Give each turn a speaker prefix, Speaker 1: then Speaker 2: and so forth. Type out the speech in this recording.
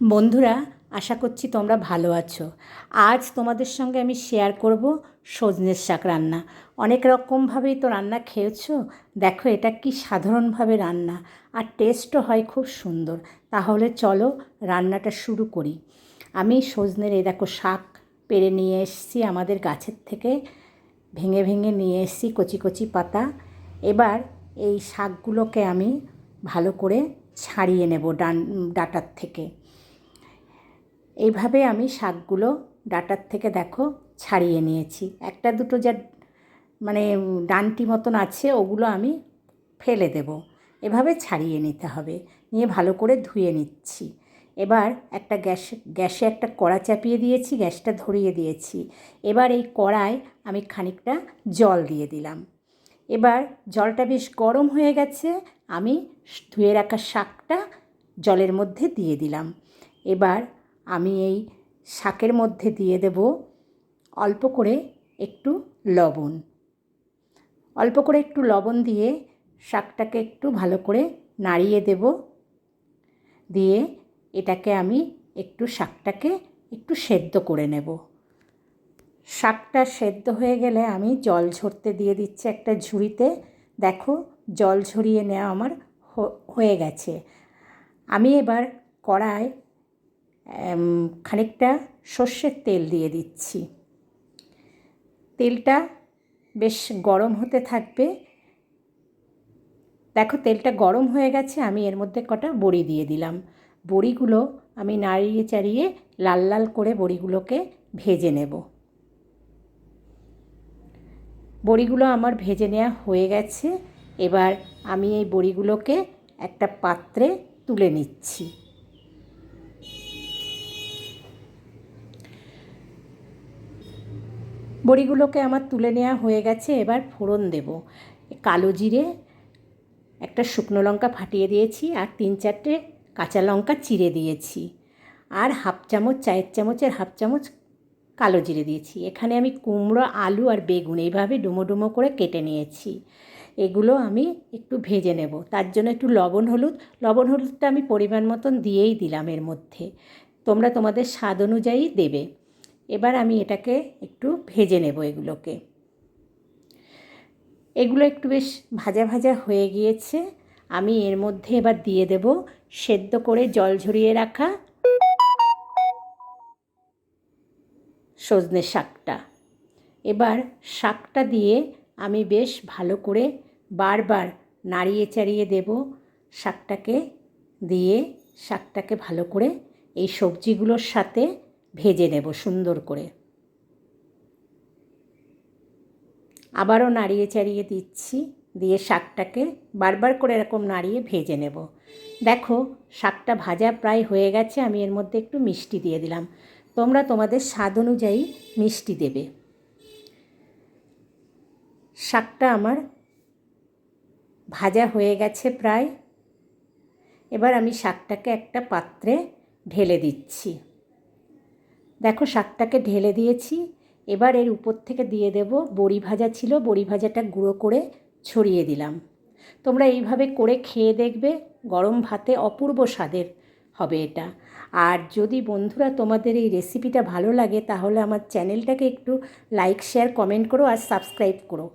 Speaker 1: বন্ধুরা, আশা করছি তোমরা ভালো আছো। আজ তোমাদের সঙ্গে আমি শেয়ার করব সজনের শাক রান্না। অনেক রকমভাবেই তো রান্না খেয়েছো। দেখো, এটা কি সাধারণভাবে রান্না আর টেস্টও হয় খুব সুন্দর। তাহলে চলো রান্নাটা শুরু করি। আমি সজনের এই দেখো শাক পেরে নিয়ে এসেছি আমাদের গাছের থেকে। ভেঙে ভেঙে নিয়ে এসেছি কচি কচি পাতা। এবার এই শাকগুলোকে আমি ভালো করে ছাড়িয়ে নেব ডান, ডাটার থেকে। এইভাবে আমি শাকগুলো ডাটার থেকে দেখো ছাড়িয়ে নিয়েছি। একটা দুটো যা মানে ডানটি মতন আছে, ওগুলো আমি ফেলে দেব। এভাবে ছাড়িয়ে নিতে হবে, নিয়ে ভালো করে ধুয়ে নিচ্ছি। এবার একটা গ্যাস, গ্যাসে একটা কড়া চাপিয়ে দিয়েছি, গ্যাসটা ধরিয়ে দিয়েছি। এবার এই কড়ায় আমি খানিকটা জল দিয়ে দিলাম। এবার জলটা বেশ গরম হয়ে গেছে, আমি ধুয়ে রাখা শাকটা জলের মধ্যে দিয়ে দিলাম। এবার আমি এই শাকের মধ্যে দিয়ে দেব অল্প করে একটু লবণ। অল্প করে একটু লবণ দিয়ে শাকটাকে একটু ভালো করে নাড়িয়ে দেব। দিয়ে এটাকে আমি একটু শাকটাকে একটু সেদ্ধ করে নেব। শাকটা সেদ্ধ হয়ে গেলে আমি জল ঝরতে দিয়ে দিচ্ছি একটা ঝুড়িতে। দেখো, জল ঝরিয়ে নেওয়া আমার হয়ে গেছে। আমি এবার কড়ায় খানিকটা সর্ষের তেল দিয়ে দিচ্ছি। তেলটা বেশ গরম হতে থাকবে। দেখো, তেলটা গরম হয়ে গেছে, আমি এর মধ্যে কটা বড়ি দিয়ে দিলাম। বড়িগুলো আমি নাড়িয়ে চাড়িয়ে লাল লাল করে বড়িগুলোকে ভেজে নেব। বড়িগুলো আমার ভেজে নেওয়া হয়ে গেছে। এবার আমি এই বড়িগুলোকে একটা পাত্রে তুলে নিচ্ছি। বড়িগুলোকে আমার তুলে নেওয়া হয়ে গেছে, এবার ফোড়ন দেব। কালো জিরে, একটা শুকনো লঙ্কা ফাটিয়ে দিয়েছি, আর তিন চারটে কাঁচা লঙ্কা চিড়ে দিয়েছি। আর হাফ চামচ, চায়ের চামচের হাফ চামচ কালো জিরে দিয়েছি। এখানে আমি কুমড়ো, আলু আর বেগুন এইভাবে ডুমো ডুমো করে কেটে নিয়েছি। এগুলো আমি একটু ভেজে নেব। তার জন্য একটু লবণ, হলুদ। লবণ, হলুদটা আমি পরিমাণ মতন দিয়েই দিলাম এর মধ্যে। তোমরা তোমাদের স্বাদ অনুযায়ী দেবে। এবার আমি এটাকে একটু ভেজে নেব এগুলোকে। এগুলো একটু বেশ ভাজা ভাজা হয়ে গিয়েছে। আমি এর মধ্যে এবার দিয়ে দেব সেদ্ধ করে জল ঝরিয়ে রাখা সজনে শাকটা। এবার শাকটা দিয়ে আমি বেশ ভালো করে বারবার নাড়িয়ে চাড়িয়ে দেব শাকটাকে দিয়ে শাকটাকে ভালো করে এই সবজিগুলোর সাথে ভেজে নেব সুন্দর করে। আবারও নাড়িয়ে চাড়িয়ে দিচ্ছি, দিয়ে শাকটাকে বারবার করে এরকম নাড়িয়ে ভেজে নেব। দেখো, শাকটা ভাজা প্রায় হয়ে গেছে, আমি এর মধ্যে একটু মিষ্টি দিয়ে দিলাম। তোমরা তোমাদের স্বাদ অনুযায়ী মিষ্টি দেবে। শাকটা আমার ভাজা হয়ে গেছে প্রায়। এবার আমি শাকটাকে একটা পাত্রে ঢেলে দিচ্ছি। দেখো, শাকটাকে ঢেলে দিয়েছি। এবার এর উপর থেকে দিয়ে দেব বড়ি ভাজা ছিল। বড়ি ভাজাটা গুঁড়ো করে ছড়িয়ে দিলাম। তোমরা এইভাবে করে খেয়ে দেখবে, গরম ভাতে অপূর্ব স্বাদের হবে এটা। আর যদি বন্ধুরা তোমাদের এই রেসিপিটা ভালো লাগে, তাহলে আমার চ্যানেলটাকে একটু লাইক শেয়ার কমেন্ট করো আর সাবস্ক্রাইব করো।